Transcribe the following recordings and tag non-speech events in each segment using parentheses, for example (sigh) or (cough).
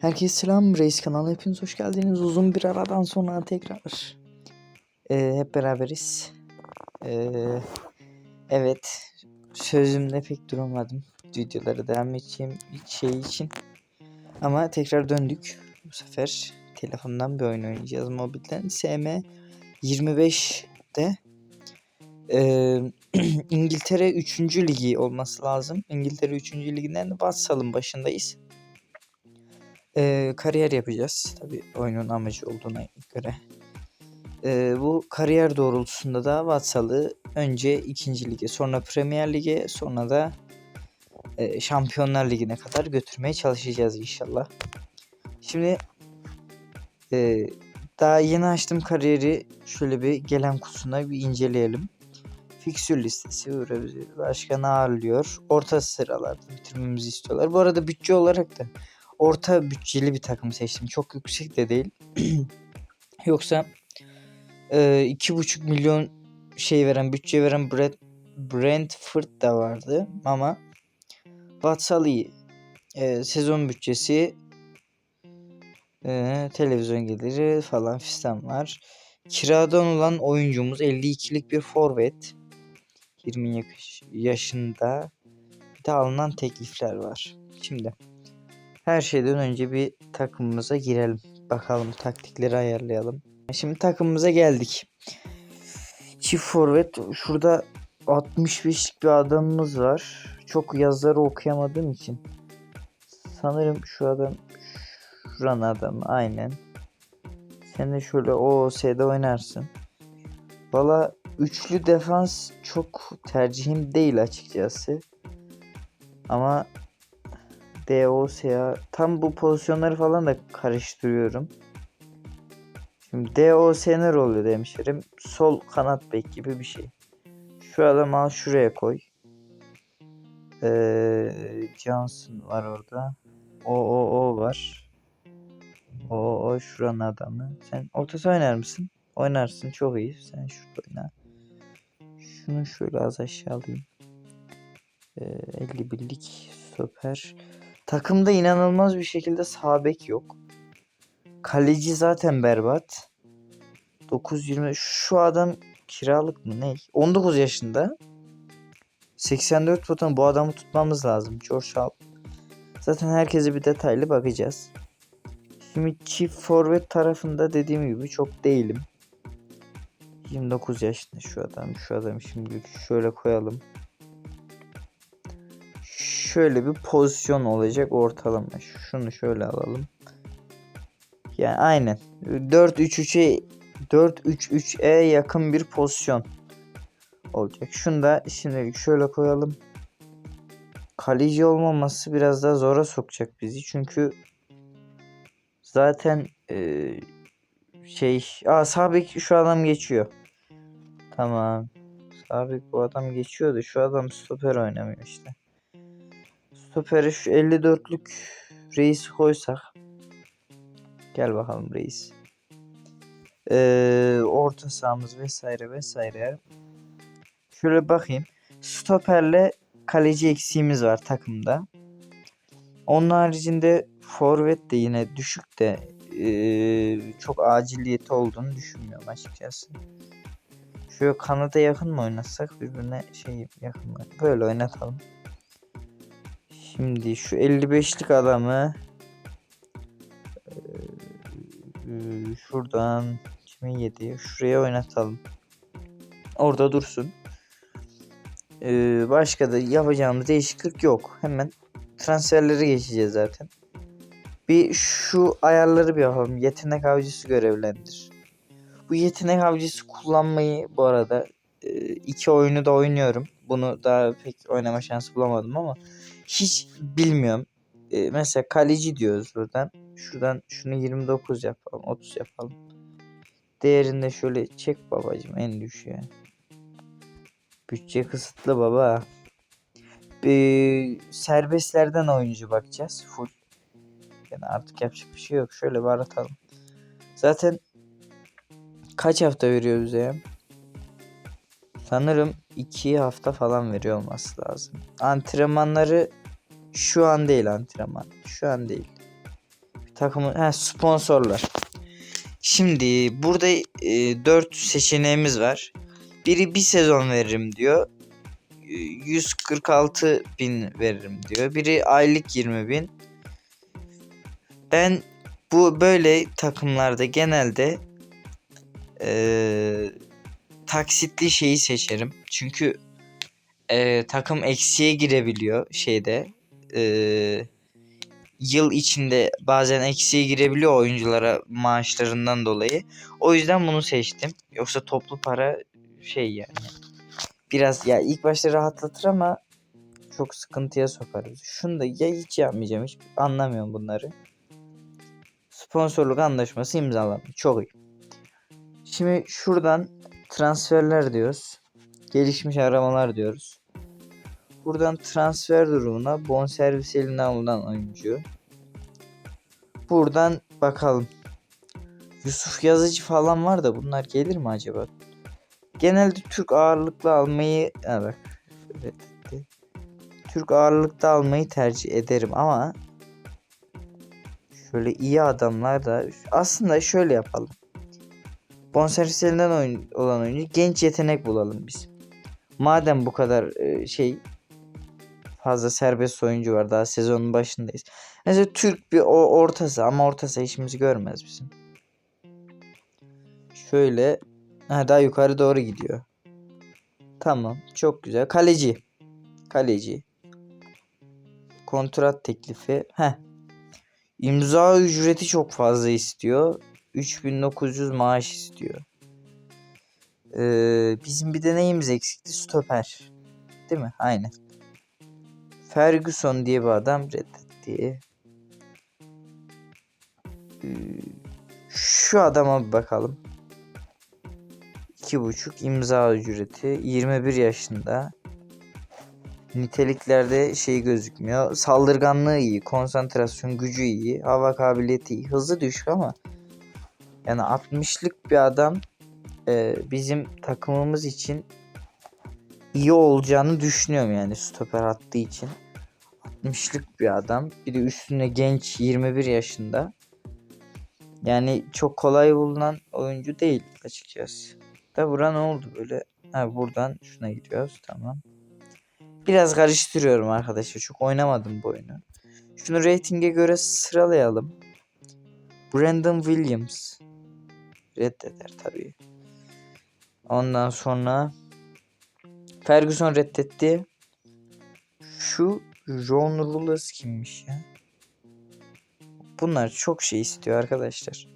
Herkese selam Reis kanalına hepiniz hoş geldiniz. Uzun bir aradan sonra tekrar ee, hep beraberiz. Ee, evet sözümde pek duramadım. Videolara devam edeceğim şey için. Ama tekrar döndük. Bu sefer telefondan bir oyun oynayacağız mobilden. SM 25'te ee, İngiltere 3. ligi olması lazım. İngiltere 3. liginden de Vatsal'ın başındayız e, kariyer yapacağız. Tabi oyunun amacı olduğuna göre. E, bu kariyer doğrultusunda da Vatsal'ı önce 2. lige sonra Premier Lig'e sonra da e, Şampiyonlar Ligi'ne kadar götürmeye çalışacağız inşallah. Şimdi e, daha yeni açtım kariyeri şöyle bir gelen kutusuna bir inceleyelim. Fiksür listesi başka ne ağırlıyor? Orta sıralarda bitirmemizi istiyorlar. Bu arada bütçe olarak da orta bütçeli bir takım seçtim. Çok yüksek de değil. (clears throat) Yoksa e, iki buçuk milyon şey veren bütçe veren Brent, Brentford da vardı ama Vatsal iyi. E, sezon bütçesi e, televizyon geliri falan fistan var. Kiradan olan oyuncumuz 52'lik bir forvet. 20 yaşında. Bir de alınan teklifler var. Şimdi her şeyden önce bir takımımıza girelim. Bakalım taktikleri ayarlayalım. Şimdi takımımıza geldik. Çift forvet. Şurada 65'lik bir adamımız var. Çok yazıları okuyamadığım için. Sanırım şu adam şuranın adamı aynen. Sen de şöyle OOS'de oynarsın. Valla üçlü defans çok tercihim değil açıkçası. Ama DOS'ya tam bu pozisyonları falan da karıştırıyorum. Şimdi DOS ne oluyor demişlerim. Sol kanat bek gibi bir şey. Şu adamı al şuraya koy. Ee, Johnson var orada. O o o var. O o şuranın adamı. Sen ortası oynar mısın? Oynarsın çok iyi. Sen şurada oyna. Şunu şöyle az aşağı alayım. Ee, 51'lik stoper. Takımda inanılmaz bir şekilde sağ bek yok. Kaleci zaten berbat. 9-20 şu adam kiralık mı ne? 19 yaşında. 84 puan bu adamı tutmamız lazım. George Hall. Zaten herkese bir detaylı bakacağız. Şimdi çift forvet tarafında dediğim gibi çok değilim. 29 yaşında şu adam. Şu adam şimdi şöyle koyalım şöyle bir pozisyon olacak ortalama. Şunu şöyle alalım. Yani aynen. 4-3-3'e 4-3-3'e yakın bir pozisyon olacak. Şunu da şimdilik şöyle koyalım. Kaleci olmaması biraz daha zora sokacak bizi. Çünkü zaten e, şey aa sabik şu adam geçiyor. Tamam. Sabik bu adam geçiyordu. Şu adam stoper oynamıyor işte. Stoperi şu 54'lük reis koysak. Gel bakalım reis. Ee, orta sahamız vesaire vesaire. Şöyle bakayım. Stoperle kaleci eksiğimiz var takımda. Onun haricinde forvet de yine düşük de ee, çok aciliyeti olduğunu düşünmüyorum açıkçası. Şöyle kanada yakın mı oynatsak birbirine şey yakın mı? Böyle oynatalım. Şimdi şu 55'lik adamı şuradan 2007 şuraya oynatalım. Orada dursun. Başka da yapacağımız değişiklik yok. Hemen transferleri geçeceğiz zaten. Bir şu ayarları bir yapalım. Yetenek avcısı görevlendir. Bu yetenek avcısı kullanmayı bu arada iki oyunu da oynuyorum. Bunu daha pek oynama şansı bulamadım ama hiç bilmiyorum. E, mesela kaleci diyoruz buradan. Şuradan şunu 29 yapalım. 30 yapalım. Değerini de şöyle çek babacım en düşüğe. Bütçe kısıtlı baba. Ee, serbestlerden oyuncu bakacağız. Full. Yani artık yapacak bir şey yok. Şöyle bir aratalım. Zaten kaç hafta veriyor bize ya? Sanırım 2 hafta falan veriyor olması lazım. Antrenmanları şu an değil antrenman. Şu an değil. takımı ha, sponsorlar. Şimdi burada e, 4 seçeneğimiz var. Biri bir sezon veririm diyor. E, 146 bin veririm diyor. Biri aylık 20 bin. Ben bu böyle takımlarda genelde e, taksitli şeyi seçerim. Çünkü e, takım eksiye girebiliyor şeyde. E, yıl içinde bazen eksiye girebiliyor oyunculara maaşlarından dolayı. O yüzden bunu seçtim. Yoksa toplu para şey yani. Biraz ya ilk başta rahatlatır ama çok sıkıntıya sokarız. Şunu da ya hiç yapmayacağım. Hiç anlamıyorum bunları. Sponsorluk anlaşması imzalanmış. Çok iyi. Şimdi şuradan transferler diyoruz. Gelişmiş aramalar diyoruz. Buradan transfer durumuna bonservis elinden alınan oyuncu. Buradan bakalım. Yusuf Yazıcı falan var da bunlar gelir mi acaba? Genelde Türk ağırlıklı almayı ha bak. reddetti. Türk ağırlıkta almayı tercih ederim ama şöyle iyi adamlar da aslında şöyle yapalım. Bonservis elinden oyun, olan oyuncu genç yetenek bulalım biz. Madem bu kadar e, şey fazla serbest oyuncu var daha sezonun başındayız. Mesela Türk bir o ortası ama ortası işimizi görmez bizim. Şöyle ha, daha yukarı doğru gidiyor. Tamam çok güzel. Kaleci. Kaleci. Kontrat teklifi. Heh. İmza ücreti çok fazla istiyor. 3900 maaş istiyor. Ee, bizim bir de neyimiz eksikti? Stoper. Değil mi? Aynen. Ferguson diye bir adam reddetti. Ee, şu adama bir bakalım. İki buçuk imza ücreti. 21 yaşında. Niteliklerde şey gözükmüyor. Saldırganlığı iyi. Konsantrasyon gücü iyi. Hava kabiliyeti iyi. Hızı düşük ama yani 60'lık bir adam e, bizim takımımız için iyi olacağını düşünüyorum yani stoper attığı için. 60'lık bir adam. Bir de üstüne genç 21 yaşında. Yani çok kolay bulunan oyuncu değil açıkçası. Da bura ne oldu böyle? Ha buradan şuna gidiyoruz tamam. Biraz karıştırıyorum arkadaşlar. Çok oynamadım bu oyunu. Şunu reytinge göre sıralayalım. Brandon Williams. Reddeder tabii. Ondan sonra Ferguson reddetti. Şu John Rules kimmiş ya? Bunlar çok şey istiyor arkadaşlar.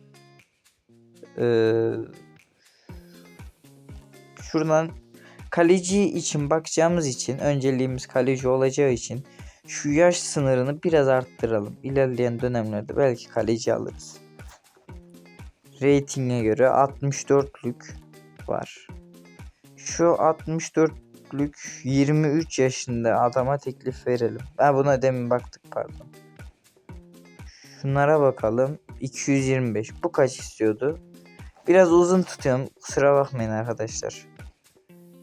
Ee, şuradan kaleci için bakacağımız için önceliğimiz kaleci olacağı için şu yaş sınırını biraz arttıralım. İlerleyen dönemlerde belki kaleci alırız. Ratinge göre 64'lük var. Şu 64'lük 23 yaşında adama teklif verelim. Ha buna demin baktık pardon. Şunlara bakalım. 225. Bu kaç istiyordu? Biraz uzun tutuyorum. Kusura bakmayın arkadaşlar.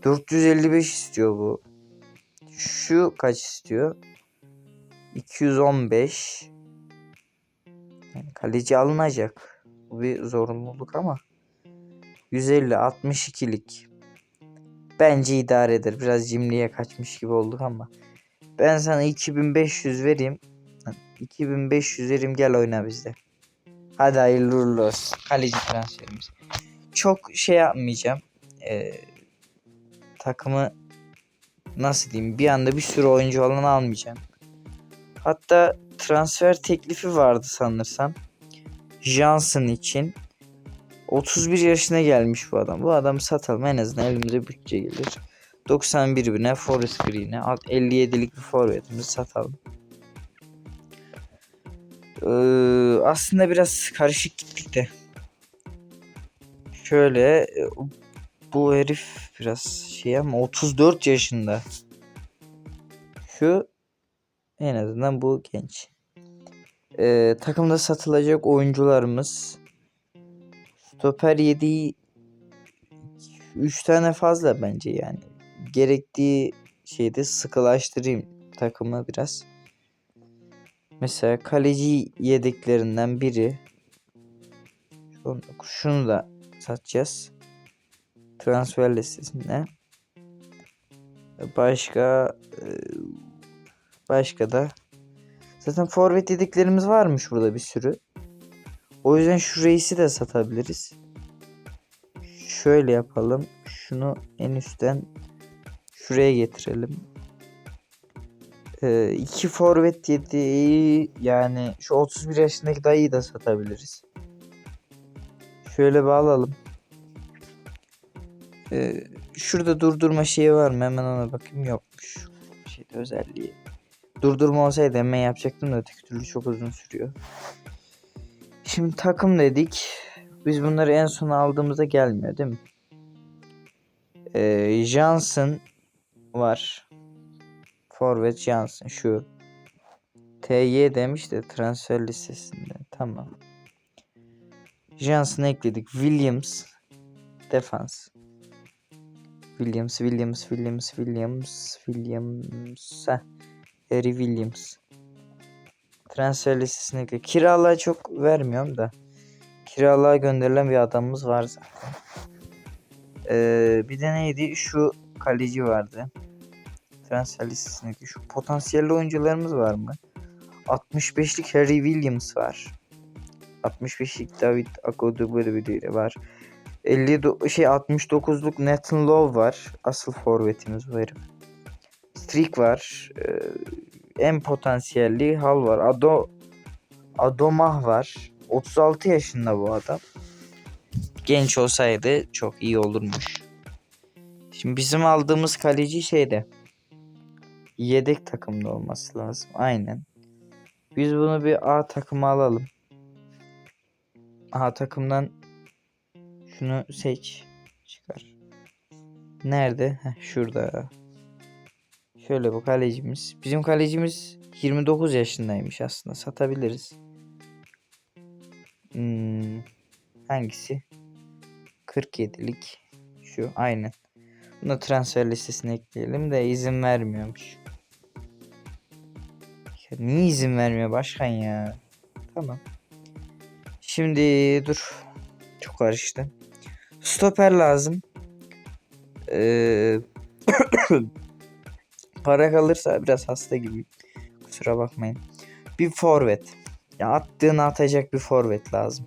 455 istiyor bu. Şu kaç istiyor? 215. Yani kaleci alınacak. Bir zorunluluk ama. 150 62'lik. Bence idare eder. Biraz cimriye kaçmış gibi olduk ama. Ben sana 2500 vereyim. 2500 vereyim gel oyna bizde. Hadi hayırlı uğurlu olsun. Kaleci transferimiz. Çok şey yapmayacağım. Ee, takımı nasıl diyeyim bir anda bir sürü oyuncu falan almayacağım. Hatta transfer teklifi vardı sanırsam. Johnson için. 31 yaşına gelmiş bu adam. Bu adamı satalım en azından elimize bütçe gelir. 91 bine Forest Green'e 57'lik bir forvetimizi satalım. Ee, aslında biraz karışık gittik de. Şöyle e, bu herif biraz şey ama 34 yaşında. Şu en azından bu genç. Ee, takımda satılacak oyuncularımız Stoper yediği 3 tane fazla bence yani. Gerektiği şeyde sıkılaştırayım takımı biraz. Mesela kaleci yedeklerinden biri. Şunu, şunu da satacağız. Transfer listesinde. Başka e, başka da zaten forvet yedeklerimiz varmış burada bir sürü. O yüzden şu reisi de satabiliriz. Şöyle yapalım. Şunu en üstten şuraya getirelim. Ee, iki forvet yedeği yani şu 31 yaşındaki dayıyı da satabiliriz. Şöyle bağlayalım. Ee, şurada durdurma şeyi var mı? Hemen ona bakayım. Yokmuş. Şeyde özelliği. Durdurma olsaydı hemen yapacaktım da öteki türlü çok uzun sürüyor. Şimdi takım dedik. Biz bunları en son aldığımızda gelmiyor değil mi? Ee, Johnson var. Forvet Johnson şu. TY demiş de transfer listesinde. Tamam. Johnson ekledik. Williams defans. Williams, Williams, Williams, Williams, Williams. Heh. Harry Williams. Transfer listesine ekle. Kiralığa çok vermiyorum da. Kiralığa gönderilen bir adamımız var zaten. Ee, bir de neydi? Şu kaleci vardı. Transfer listesindeki şu potansiyelli oyuncularımız var mı? 65'lik Harry Williams var. 65'lik David Akodubiri var. 50 do- şey 69'luk Nathan Lowe var. Asıl forvetimiz bu herif. Streak var. Ee, en potansiyelli Hal var. Ado Adomah var. 36 yaşında bu adam. Genç olsaydı çok iyi olurmuş. Şimdi bizim aldığımız kaleci şeyde. Yedek takımda olması lazım. Aynen. Biz bunu bir A takıma alalım. A takımdan şunu seç. Çıkar. Nerede? Heh, şurada. Şöyle bu kalecimiz. Bizim kalecimiz 29 yaşındaymış aslında. Satabiliriz. Hmm, hangisi? 47'lik. Şu aynen. Bunu transfer listesine ekleyelim de izin vermiyormuş. Ya niye izin vermiyor başkan ya? Tamam. Şimdi dur. Çok karıştı. Stoper lazım. Ee, para kalırsa biraz hasta gibi. Kusura bakmayın. Bir forvet. Ya attığını atacak bir forvet lazım.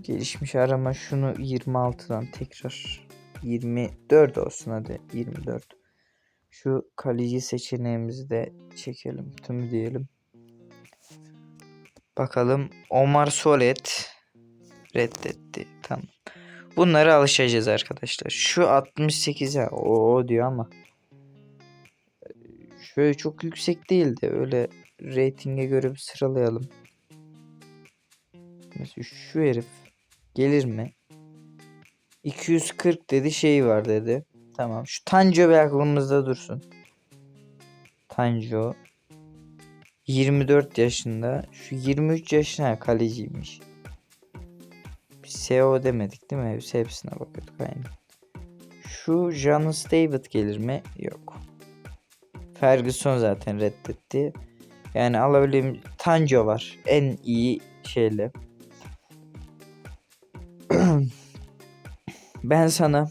Gelişmiş arama şunu 26'dan tekrar 24 olsun hadi 24. Şu kaleci seçeneğimizi de çekelim. Tümü diyelim. Bakalım Omar Solet reddetti. Tamam. Bunlara alışacağız arkadaşlar. Şu 68'e o diyor ama şöyle çok yüksek değil de öyle reytinge göre bir sıralayalım. Mesela şu herif gelir mi? 240 dedi şey var dedi. Tamam. Şu Tanjo bir aklımızda dursun. Tanjo 24 yaşında. Şu 23 yaşına kaleciymiş. SEO demedik değil mi? Biz hepsine bakıyorduk aynı. Şu Janus David gelir mi? Yok. Ferguson zaten reddetti. Yani alabildiğim Tanjo var. En iyi şeyle. (clears throat) ben sana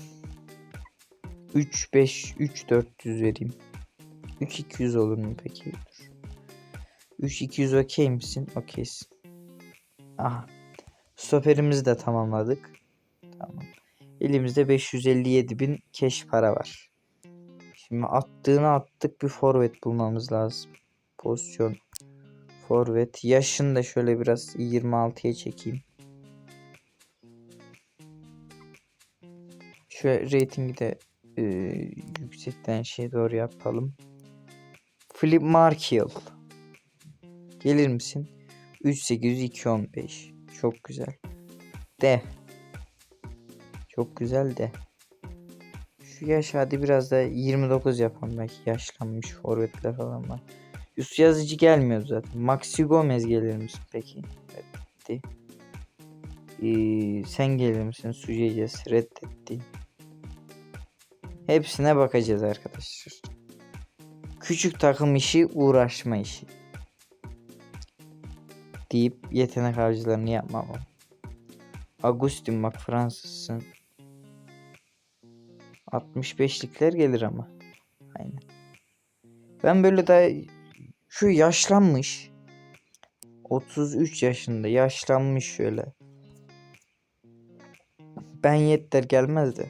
3 5 3 400 vereyim. 3 200 olur mu peki? Dur. 3 200 okey misin? Okeysin. Aha. Stoperimizi de tamamladık. Tamam. Elimizde 557 bin keş para var. Şimdi attığını attık bir forvet bulmamız lazım. Pozisyon. Forvet. Yaşını da şöyle biraz 26'ya çekeyim. Şöyle ratingi de e, yüksekten şey doğru yapalım. Philip Markiel. Gelir misin? 3800 215. Çok güzel. De. Çok güzel de. Şu yaş hadi biraz da 29 yapan belki yaşlanmış forvetler falan var. Yusuf Yazıcı gelmiyor zaten. Maxi Gomez gelir misin peki? Reddetti. Ee, sen gelir misin? Suceyces reddetti. Hepsine bakacağız arkadaşlar. Küçük takım işi uğraşma işi. Deyip yetenek avcılarını yapmam. Agustin bak Fransızsın. 65'likler gelir ama. Aynen. Ben böyle daha şu yaşlanmış. 33 yaşında yaşlanmış şöyle. Ben yeter gelmez de.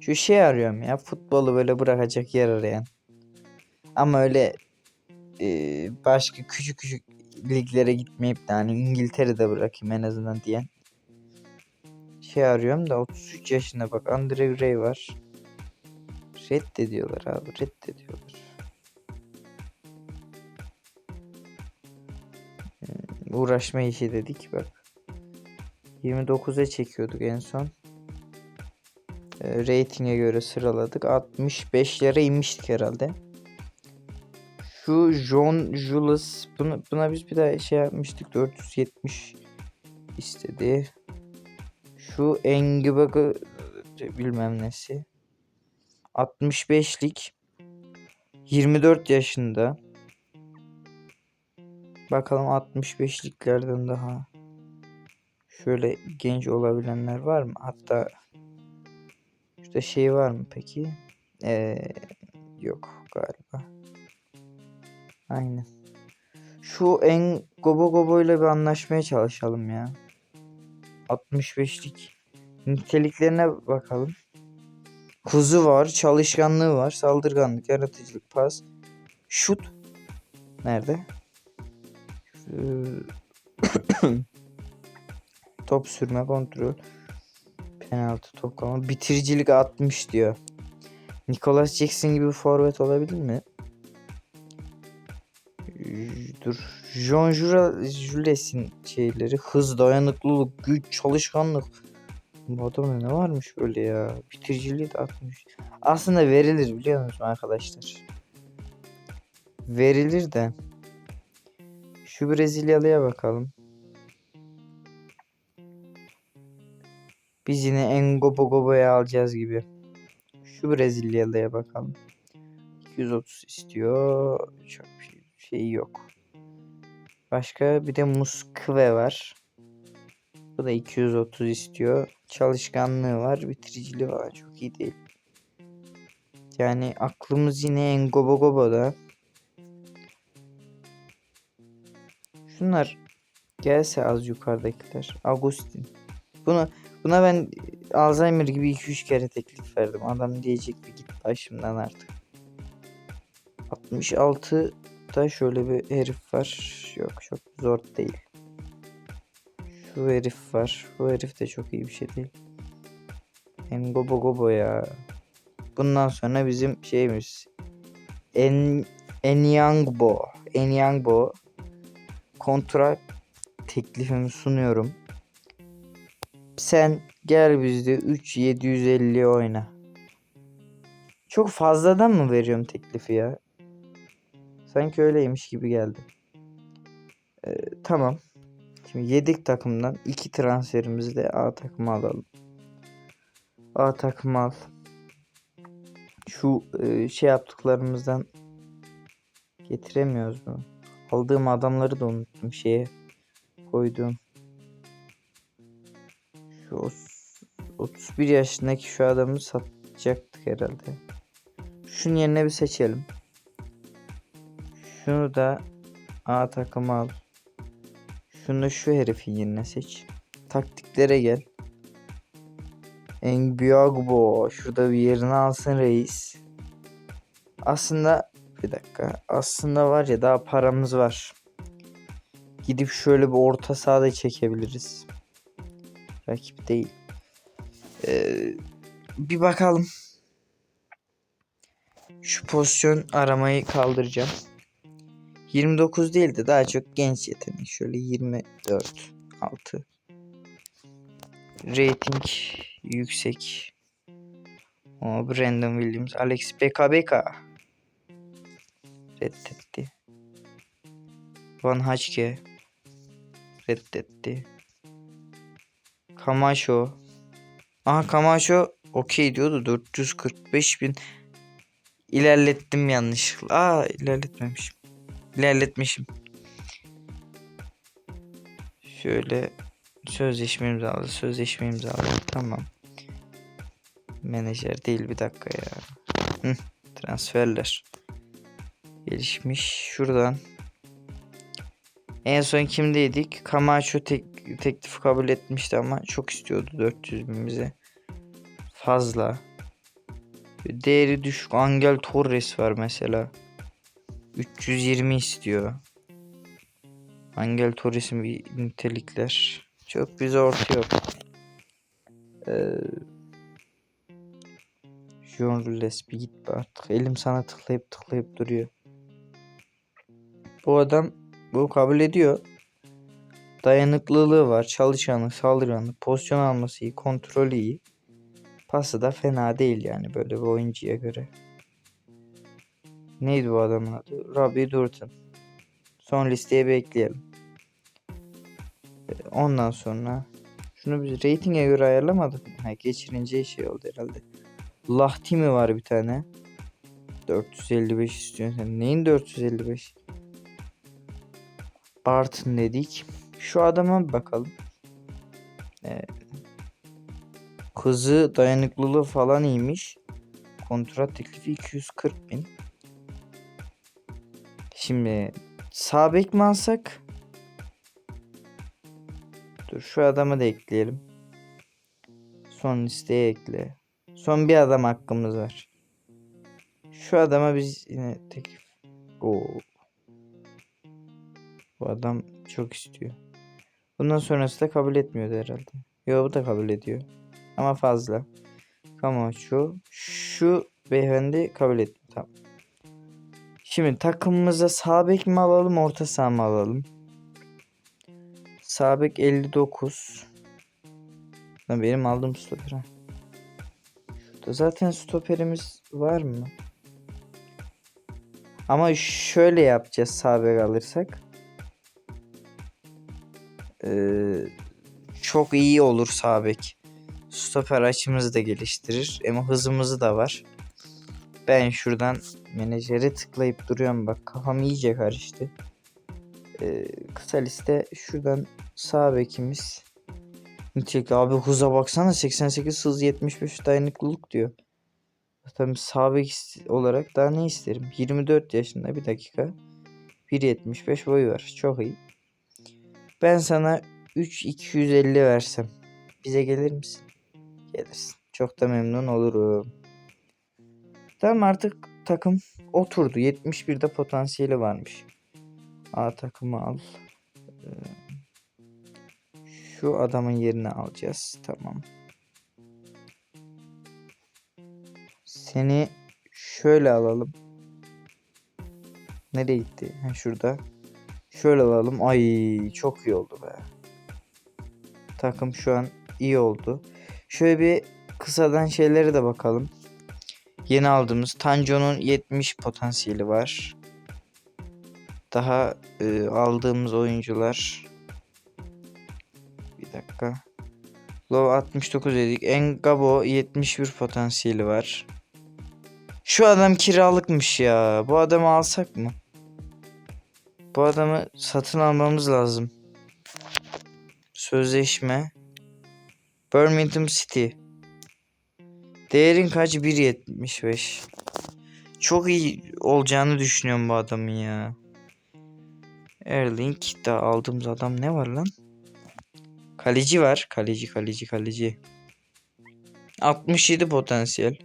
Şu şey arıyorum ya futbolu böyle bırakacak yer arayan. Ama öyle e, başka küçük küçük liglere gitmeyip de hani İngiltere'de bırakayım en azından diyen. Şey arıyorum da 33 yaşında bak Andre Gray var. Reddediyorlar abi reddediyorlar. Hmm, Uğraşma işi dedik bak. 29'a çekiyorduk en son. E, ratinge göre sıraladık. 65'lere inmiştik herhalde. Şu John Julius bunu, buna biz bir daha şey yapmıştık. 470 istedi. Şu Engibag'ı bilmem nesi. 65'lik 24 yaşında. Bakalım 65'liklerden daha şöyle genç olabilenler var mı? Hatta şurada şey var mı peki? Ee, yok galiba. Aynen. Şu en Gobo Gobo ile bir anlaşmaya çalışalım ya. 65'lik. Niteliklerine bakalım. Kuzu var, çalışkanlığı var, saldırganlık, yaratıcılık, pas, şut. Nerede? (coughs) Top sürme kontrol. Penaltı top kalma. Bitiricilik 60 diyor. Nicholas Jackson gibi bir forvet olabilir mi? John Jura Jules'in şeyleri. Hız, dayanıklılık, güç, çalışkanlık. Bu adamda ne varmış böyle ya? Bitiriciliği de 60. Aslında verilir biliyor musun arkadaşlar? Verilir de. Şu Brezilyalıya bakalım. Biz yine Engobo Gobo'ya alacağız gibi. Şu Brezilyalıya bakalım. 230 istiyor. Çok şey yok. Başka bir de Muskve var. Bu da 230 istiyor. Çalışkanlığı var. Bitiriciliği var. Çok iyi değil. Yani aklımız yine Engobo Gobo'da. Şunlar gelse az yukarıdakiler. Agustin. Bunu buna ben Alzheimer gibi 2-3 kere teklif verdim. Adam diyecek bir git başımdan artık. 66 da şöyle bir herif var. Yok çok zor değil. Şu herif var. Bu herif de çok iyi bir şey değil. Hem gobo gobo ya. Bundan sonra bizim şeyimiz. En Enyangbo. Enyangbo. Kontrat teklifimi sunuyorum. Sen gel bizde 3750 oyna. Çok fazladan mı veriyorum teklifi ya? Sanki öyleymiş gibi geldi. Ee, tamam. Şimdi yedik takımdan iki transferimizi de A takıma alalım. A takımı al. Şu e, şey yaptıklarımızdan getiremiyoruz mu? Aldığım adamları da unuttum şeye koyduğum. Şu os- 31 yaşındaki şu adamı satacaktık herhalde. Şunun yerine bir seçelim. Şunu da A takımı al. Şunu şu herifin yerine seç. Taktiklere gel. Engbiagbo. Şurada bir yerini alsın reis. Aslında bir dakika. Aslında var ya daha paramız var. Gidip şöyle bir orta sahada çekebiliriz. Rakip değil. Ee, bir bakalım. Şu pozisyon aramayı kaldıracağım. 29 değil de daha çok genç yetenek. Şöyle 24 6. Rating yüksek. O Brandon Williams, Alex BKBK reddetti. Van Hacke reddetti. Camacho. Aha Camacho okey diyordu 445 bin ilerlettim yanlışlıkla. Aa ilerletmemişim. İlerletmişim. Şöyle sözleşme imzaladı. Sözleşme imzaladı. Tamam. Menajer değil bir dakika ya. Hı, transferler. Gelişmiş. Şuradan. En son kimdeydik? Camacho tek, teklif kabul etmişti ama çok istiyordu 400 bin bize. Fazla. Değeri düşük Angel Torres var mesela. 320 istiyor. Angel Torres'in bir nitelikler. Çok bize orta yok. Ee, John bir git artık. Elim sana tıklayıp tıklayıp duruyor. Bu adam bu kabul ediyor. Dayanıklılığı var. Çalışanlık, saldırganlık, pozisyon alması iyi, kontrolü iyi. Pası da fena değil yani böyle bir oyuncuya göre. Neydi bu adamın adı? Robbie Durton. Son listeye bekleyelim. Ee, Ondan sonra şunu biz reytinge göre ayarlamadık mı? Ha, geçirince şey oldu herhalde. Lahti mi var bir tane? 455 istiyorsun sen. Neyin 455? Barton dedik. Şu adama bakalım. Ee, Hızı dayanıklılığı falan iyiymiş. Kontrat teklifi 240 bin. Şimdi sağ bek mi alsak? Dur şu adamı da ekleyelim. Son listeye ekle. Son bir adam hakkımız var. Şu adama biz yine teklif. Oo. Bu adam çok istiyor. Bundan sonrası da kabul etmiyordu herhalde. Yo bu da kabul ediyor. Ama fazla. Camacho. Şu beyefendi kabul etti. Tamam. Şimdi takımımıza sağ bek mi alalım orta saha mı alalım? Sağ bek 59. Lan benim aldığım stoper zaten stoperimiz var mı? Ama şöyle yapacağız sağ bek alırsak. Ee, çok iyi olur sağ bek. Stoper açımızı da geliştirir. Ama hızımızı da var. Ben şuradan menajere tıklayıp duruyorum bak kafam iyice karıştı. Ee, kısa liste şuradan sağ bekimiz. Nitelikli abi hıza baksana 88 hız 75 dayanıklılık diyor. Tabii sağ bek olarak daha ne isterim? 24 yaşında bir dakika. 1.75 boyu var. Çok iyi. Ben sana 3250 versem bize gelir misin? Gelirsin. Çok da memnun olurum. Tamam artık takım oturdu. 71'de potansiyeli varmış. A takımı al. Ee, Şu adamın yerine alacağız. Tamam. Seni şöyle alalım. Nereye gitti? Ha, şurada. Şöyle alalım. Ay çok iyi oldu be. Takım şu an iyi oldu. Şöyle bir kısadan şeylere de bakalım. Yeni aldığımız Tanjo'nun 70 potansiyeli var. Daha e, aldığımız oyuncular bir dakika. Low 69 dedik. Engabo 71 potansiyeli var. Şu adam kiralıkmış ya. Bu adamı alsak mı? Bu adamı satın almamız lazım. Sözleşme. Birmingham City. Değerin kaç? 1.75. Çok iyi olacağını düşünüyorum bu adamın ya. Erling da aldığımız adam ne var lan? Kaleci var. Kaleci kaleci kaleci. 67 potansiyel.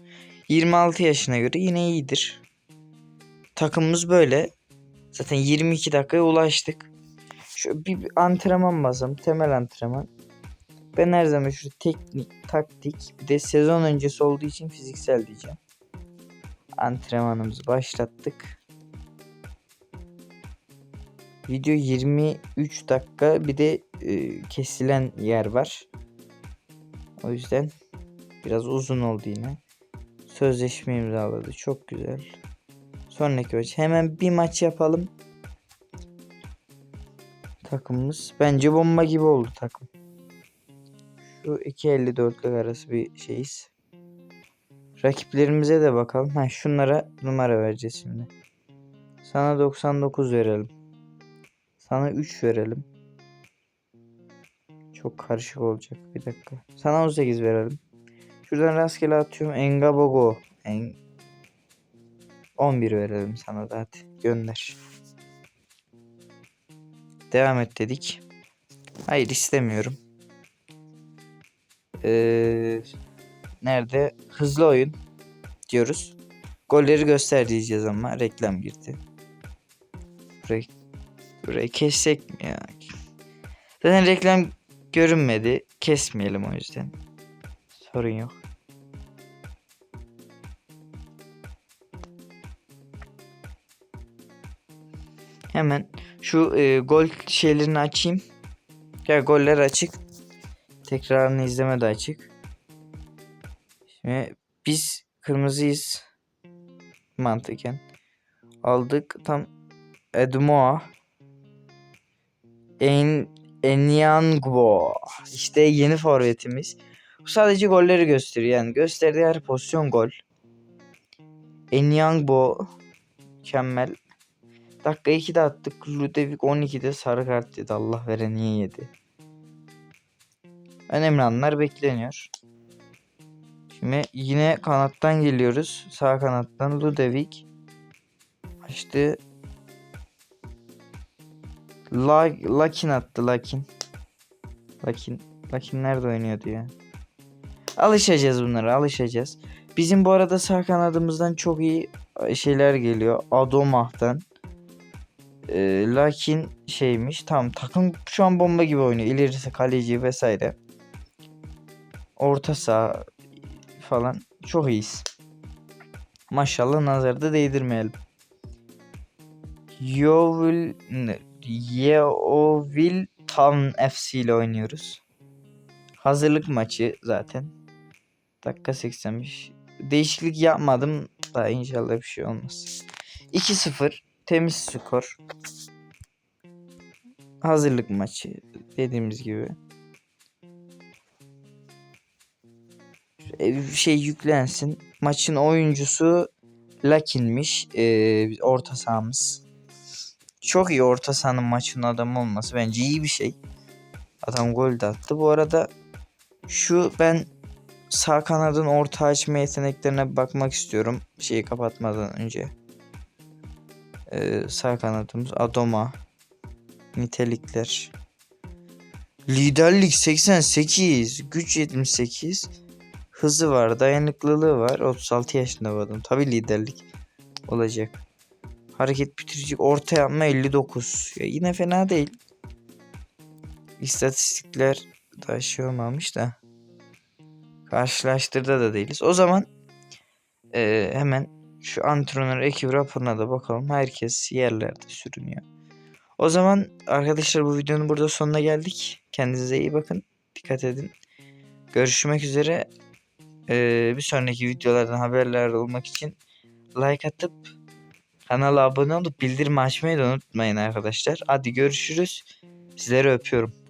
26 yaşına göre yine iyidir. Takımımız böyle. Zaten 22 dakikaya ulaştık. Şu bir, antrenman bazım. Temel antrenman. Ben her zaman şu teknik, taktik bir de sezon öncesi olduğu için fiziksel diyeceğim. Antrenmanımızı başlattık. Video 23 dakika bir de e, kesilen yer var. O yüzden biraz uzun oldu yine. Sözleşme imzaladı. Çok güzel. Sonraki maç. Hemen bir maç yapalım. Takımımız. Bence bomba gibi oldu takım. Şu 2.54'lük arası bir şeyiz. Rakiplerimize de bakalım. Ha şunlara numara vereceğiz şimdi. Sana 99 verelim. Sana 3 verelim. Çok karışık olacak. Bir dakika. Sana 18 verelim. Şuradan rastgele atıyorum. Engabogo. En... 11 verelim sana da hadi. Gönder. Devam et dedik. Hayır istemiyorum. Ee, nerede? Hızlı oyun diyoruz. Golleri göster diyeceğiz ama reklam girdi. Burayı, burayı kessek mi ya? Zaten reklam görünmedi. Kesmeyelim o yüzden. Sorun yok. Hemen şu e, gol şeylerini açayım. Ya goller açık. Tekrarını izleme de açık. Şimdi biz kırmızıyız. Mantıken. Aldık tam Edmoa. En Enyangbo. İşte yeni forvetimiz. Bu sadece golleri gösteriyor. Yani gösterdiği her pozisyon gol. Enyangbo. Mükemmel. Dakika 2'de attık. Ludovic 12'de sarı kart yedi. Allah vere niye yedi. Önemli anlar bekleniyor. Şimdi yine kanattan geliyoruz. Sağ kanattan Ludovic. İşte La Lakin attı Lakin. Lakin. Lakin nerede oynuyordu ya? Alışacağız bunlara alışacağız. Bizim bu arada sağ kanadımızdan çok iyi şeyler geliyor. Adomah'tan. Ee, lakin şeymiş. Tamam takım şu an bomba gibi oynuyor. İlerisi kaleci vesaire. Orta saha falan çok iyiyiz. Maşallah nazarda değdirmeyelim. Yeovil Yeovil Town FC ile oynuyoruz. Hazırlık maçı zaten. Dakika 85. Değişiklik yapmadım da inşallah bir şey olmaz. 2-0 temiz skor. Hazırlık maçı dediğimiz gibi. Şey yüklensin. Maçın oyuncusu Lakin'miş. Ee, orta sahamız. Çok iyi orta sahanın maçın adamı olması bence iyi bir şey. Adam gol de attı. Bu arada şu ben sağ kanadın orta açma yeteneklerine bakmak istiyorum. Şeyi kapatmadan önce. Ee, sağ kanadımız Adoma. Nitelikler. Liderlik 88. Güç 78. Hızı var. Dayanıklılığı var. 36 yaşında bu adam. Tabi liderlik olacak. Hareket bitirici orta yapma 59. Ya yine fena değil. İstatistikler daha şey olmamış da. Karşılaştırda da değiliz. O zaman e, hemen şu antrenör ekip raporuna da bakalım. Herkes yerlerde sürünüyor. O zaman arkadaşlar bu videonun burada sonuna geldik. Kendinize iyi bakın. Dikkat edin. Görüşmek üzere. Ee, bir sonraki videolardan haberdar olmak için like atıp kanala abone olup bildirim açmayı da unutmayın arkadaşlar. Hadi görüşürüz. Sizleri öpüyorum.